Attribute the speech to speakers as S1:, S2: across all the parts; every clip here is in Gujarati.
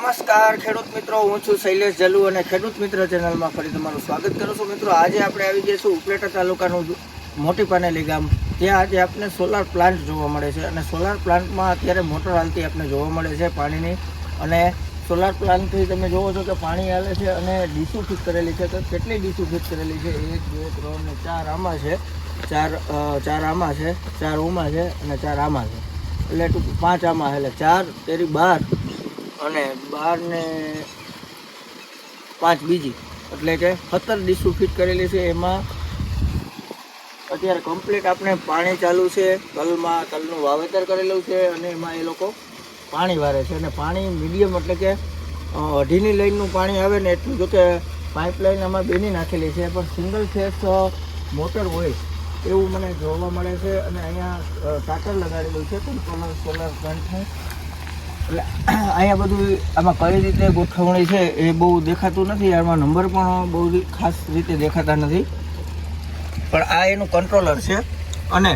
S1: ખેડૂત મિત્રો, હું છું શૈલેષ જલુ અને ખેડૂત મિત્ર ચેનલમાં ફરી તમારું સ્વાગત કરું છું. મિત્રો, આજે આપણે આવી જઈશું ઉપલેટા તાલુકાનું મોટી પાનેલી ગામ. ત્યાં આજે આપણે સોલાર પ્લાન્ટ જોવા મળે છે અને સોલાર પ્લાન્ટમાં અત્યારે મોટર હાલતી આપણે જોવા મળે છે પાણીની. અને સોલાર પ્લાન્ટથી તમે જોવો છો કે પાણી હાલે છે અને ડીસુ ફિટ કરેલી છે. તો કેટલી ડીસુ ફિટ કરેલી છે? એક, બે, ત્રણ ને ચાર આમાં છે. ચાર ચાર આમાં છે, ચાર ઓમાં છે અને ચાર આમાં છે. એટલે ટૂંક પાંચ આમાં એટલે ચાર, તેરી બાર. અને બાર ને પાંચ બીજી. એટલે કે સત્તર ડીસુ ફિટ કરેલી છે એમાં. અત્યારે કમ્પ્લીટ આપણે પાણી ચાલુ છે. તલમાં તલનું વાવેતર કરેલું છે અને એમાં એ લોકો પાણી વારે છે. અને પાણી મીડિયમ એટલે કે અઢીની લાઈનનું પાણી આવે ને એટલું જો કે પાઇપલાઇન આમાં બેની નાખેલી છે. પણ સિંગલ ફેસ મોટર હોય એવું મને જોવા મળે છે. અને અહીંયા ટાટર લગાડેલું છે. પણ સોલર સોલર પ્લાન્ટનું એટલે અહીંયા બધું આમાં કઈ રીતે ગોઠવણી છે એ બહુ દેખાતું નથી, આમાં નંબર પણ બહુ ખાસ રીતે દેખાતા નથી. પણ આ એનું કંટ્રોલર છે અને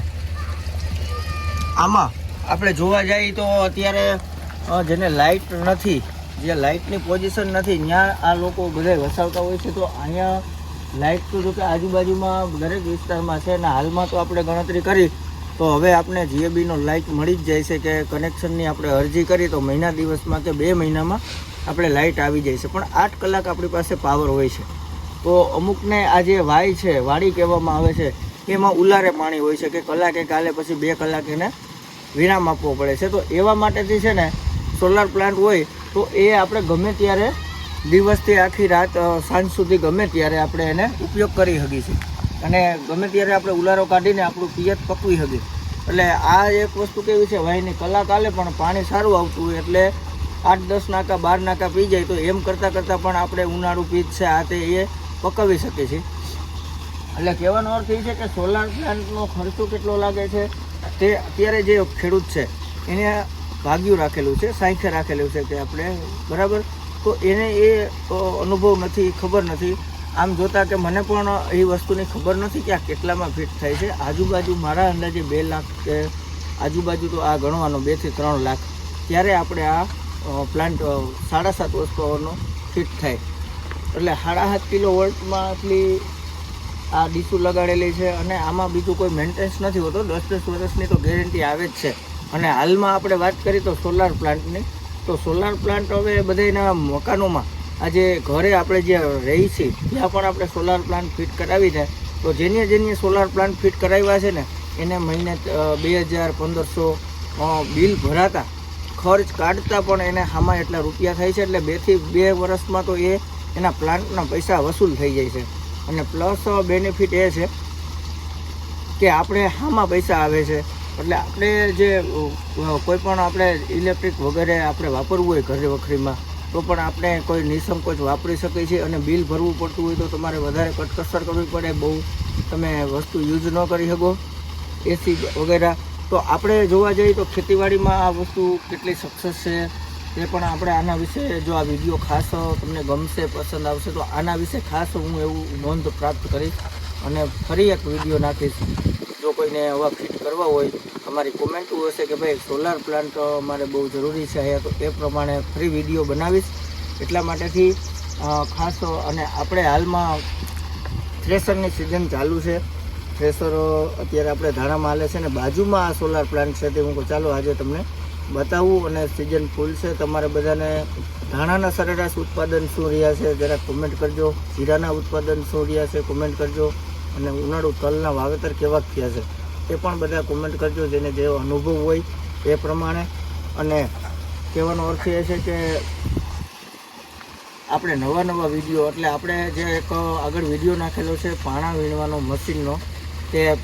S1: આમાં આપણે જોવા જઈએ તો અત્યારે જેને લાઇટ નથી, જે લાઇટની પોઝિશન નથી, ત્યાં આ લોકો બધા વસાવતા હોય છે, તો અહીંયા લાઇટ તો જો કે આજુબાજુમાં દરેક વિસ્તારમાં છે અને હાલમાં તો આપણે ગણતરી કરી તો હવે આપણે જીએબીનો લાઇટ મળી જ જાય છે કે કનેક્શનની આપણે અરજી કરી, તો મહિના દિવસમાં કે બે મહિનામાં આપણે લાઇટ આવી જાય છે. પણ આઠ કલાક આપણી પાસે પાવર હોય છે. તો અમુકને આ જે વાય છે, વાડી કહેવામાં આવે છે, એમાં ઉલારે પાણી હોય છે કે કલાકે કાલે પછી બે કલાક એને વિરામ આપવો પડે છે. તો એવા માટેથી છે ને સોલાર પ્લાન્ટ હોય, તો એ આપણે ગમે ત્યારે દિવસથી આખી રાત સાંજ સુધી ગમે ત્યારે આપણે એને ઉપયોગ કરી શકીશું અને ગમે ત્યારે આપણે ઉલારો કાઢીને આપણું પિયત પકવી શકીએ. એટલે આ એક વસ્તુ કેવી છે, વાહીની કલાક આલે પણ પાણી સારું આવતું હોય એટલે આઠ, દસ નાકા, બાર નાકા પી જાય તો એમ કરતાં કરતાં પણ આપણે ઉનાળું પીજ છે, આ તે એ પકવી શકીએ છીએ. એટલે કહેવાનો અર્થ એ છે કે સોલાર પ્લાન્ટનો ખર્ચો કેટલો લાગે છે, તે અત્યારે જે ખેડૂત છે, એને ભાગ્યું રાખેલું છે, સાંખ્ય રાખેલું છે કે આપણે બરાબર? તો એને એ અનુભવ નથી, ખબર નથી આમ જોતાં કે મને પણ એ વસ્તુની ખબર નથી કે આ કેટલામાં ફિટ થાય છે. આજુબાજુ મારા અંદાજે બે લાખ કે આજુબાજુ તો આ ગણવાનો બેથી ત્રણ લાખ. ત્યારે આપણે આ પ્લાન્ટ સાડા સાત વસ્તુઓનો ફિટ થાય. એટલે સાડા સાત કિલો વોલ્ટમાં આટલી આ ડીસુ લગાડેલી છે અને આમાં બીજું કોઈ મેન્ટેનન્સ નથી હોતો. દસ દસ વર્ષની તો ગેરંટી આવે જ છે. અને હાલમાં આપણે વાત કરીએ તો સોલાર પ્લાન્ટની તો સોલાર પ્લાન્ટ હવે બધાના મકાનોમાં આજે ઘરે આપણે જે રહી છીએ ત્યાં પણ આપણે સોલાર પ્લાન્ટ ફિટ કરાવી છે. તો જેની જેની સોલાર પ્લાન્ટ ફિટ કરાવ્યા છે ને, એને મહિને બે હજાર પંદરસો બિલ ભરાતા, ખર્ચ કાઢતા પણ એને હામાં એટલા રૂપિયા થાય છે, એટલે બેથી બે વર્ષમાં તો એ એના પ્લાન્ટના પૈસા વસૂલ થઈ જાય છે. અને પ્લસ બેનિફિટ એ છે કે આપણે હામાં પૈસા આવે છે. એટલે આપણે જે કોઈ પણ આપણે ઇલેક્ટ્રિક વગેરે આપણે વાપરવું હોય ઘરે વખરીમાં તો પણ આપણે કોઈ નિસંકોચ વાપરી શકીએ છીએ અને બિલ ભરવું પડતું હોય તો તમારે વધારે કટકસર કરવી પડે. બહુ તમે વસ્તુ યુઝ ન કરી શકો. એસી વગેરે. તો આપણે જોવા જઈએ તો ખેતીવાડીમાં આ વસ્તુ કેટલી સક્સેસ છે તે પણ આપણે આના વિશે જો આ વીડિયો ખાસ તમને ગમશે, પસંદ આવશે, તો આના વિશે ખાસ હું એવું નોંધ પ્રાપ્ત કરીશ અને ફરી એક વીડિયો નાખીશ. જો કોઈને આવા ફિટ કરવા હોય અમારી કોમેન્ટ હશે કે ભાઈ સોલાર પ્લાન્ટ અમારે બહુ જરૂરી છે અહીંયા તો એ પ્રમાણે ફ્રી વીડિયો બનાવીશ. એટલા માટેથી ખાસ અને આપણે હાલમાં થ્રેસરની સિઝન ચાલુ છે. થ્રેસરો અત્યારે આપણે ધાણામાં હાલે છે ને બાજુમાં આ સોલાર પ્લાન્ટ છે તે હું ચાલો આજે તમને બતાવું અને સિઝન ફૂલ છે. તમારે બધાને ધાણાના સરેરાશ ઉત્પાદન શું રહ્યા છે જરા કોમેન્ટ કરજો. જીરાના ઉત્પાદન શું રહ્યા છે કોમેન્ટ કરજો. અને ઉનાળુ તલના વાવેતર કેવા થયા છે. એ પણ બધા કોમેન્ટ કરજો, જેને જે અનુભવ હોય એ પ્રમાણે. અને કહેવાનો અર્થ એ છે કે આપણે નવા નવા વીડિયો, એટલે આપણે જે એક આગળ વીડિયો નાખેલો છે, પાણા વીણવાનો મશીનનો, તે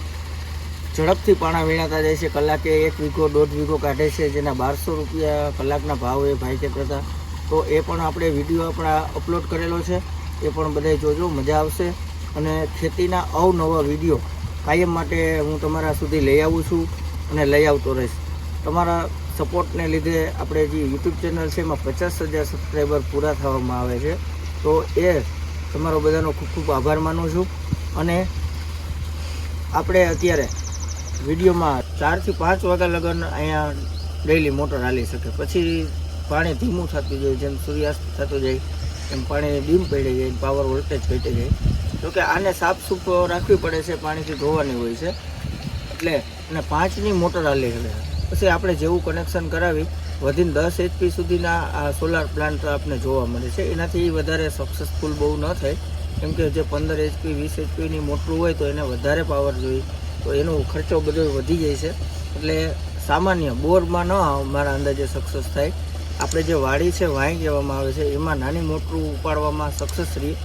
S1: ઝડપથી પાણા વીણાતા જાય છે. કલાકે એક વીઘો, દોઢ વીઘો કાઢે છે, જેના બારસો રૂપિયા કલાકના ભાવ એ ભાઈ કહેતા હતા. તો એ પણ આપણે વીડિયો આપણા અપલોડ કરેલો છે. એ પણ બધાય જોજો, મજા આવશે. અને ખેતીના અવનવા વીડિયો કાયમ માટે હું તમારા સુધી લઈ આવું છું અને લઈ આવતો રહીશ. તમારા સપોર્ટને લીધે આપણે જે યુટ્યુબ ચેનલ છે એમાં પચાસ હજાર સબસ્ક્રાઈબર પૂરા થવામાં આવે છે. તો એ તમારો બધાનો ખૂબ ખૂબ આભાર માનું છું. અને આપણે અત્યારે વિડીયોમાં ચારથી પાંચ વાગ્યા લગન અહીંયા ડેઈલી મોટર હાલી શકે. પછી પાણી ધીમું થતું જાય, જેમ સૂર્યાસ્ત થતું જાય, એમ પાણી ડીમ પડી જાય પાવર વોલ્ટેજ ઘટી જાય. તો કે આને સાફસૂફ રાખવી પડે છે, પાણીથી ધોવાની હોય છે. એટલે અને પાંચની મોટર હાલી છે. પછી આપણે જેવું કનેક્શન કરાવી, વધીને દસ એચપી સુધીના આ સોલાર પ્લાન્ટ આપણે જોવા મળે છે. એનાથી વધારે સક્સેસફુલ બહુ ન થાય. કેમ કે જે પંદર એચપી વીસ એચપીની મોટર હોય તો એને વધારે પાવર જોઈએ. તો એનો ખર્ચો બધો વધી જાય છે. એટલે સામાન્ય બોરમાં ન મારા અંદાજે સક્સેસ થાય. આપણે જે વાડી છે, વાંઈ કહેવામાં આવે છે, એમાં નાની મોટરું ઉપાડવામાં સક્સેસ રહીએ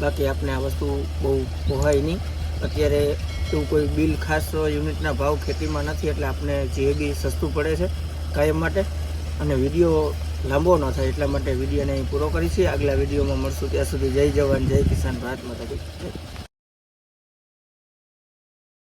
S1: બાકી આપણે આ વસ્તુ બહુ પોહાય નહીં. અત્યારે એવું કોઈ બિલ ખાસ યુનિટના ભાવ ખેતીમાં નથી, એટલે આપણે જે બી સસ્તું પડે છે કાયમ માટે. અને વીડિયો લાંબો ન થાય, એટલા માટે વિડીયોને અહીં પૂરો કરીશું. આગલા વિડીયોમાં મળશું. ત્યાં સુધી જય જવાન, જય કિસાન, ભારત જય.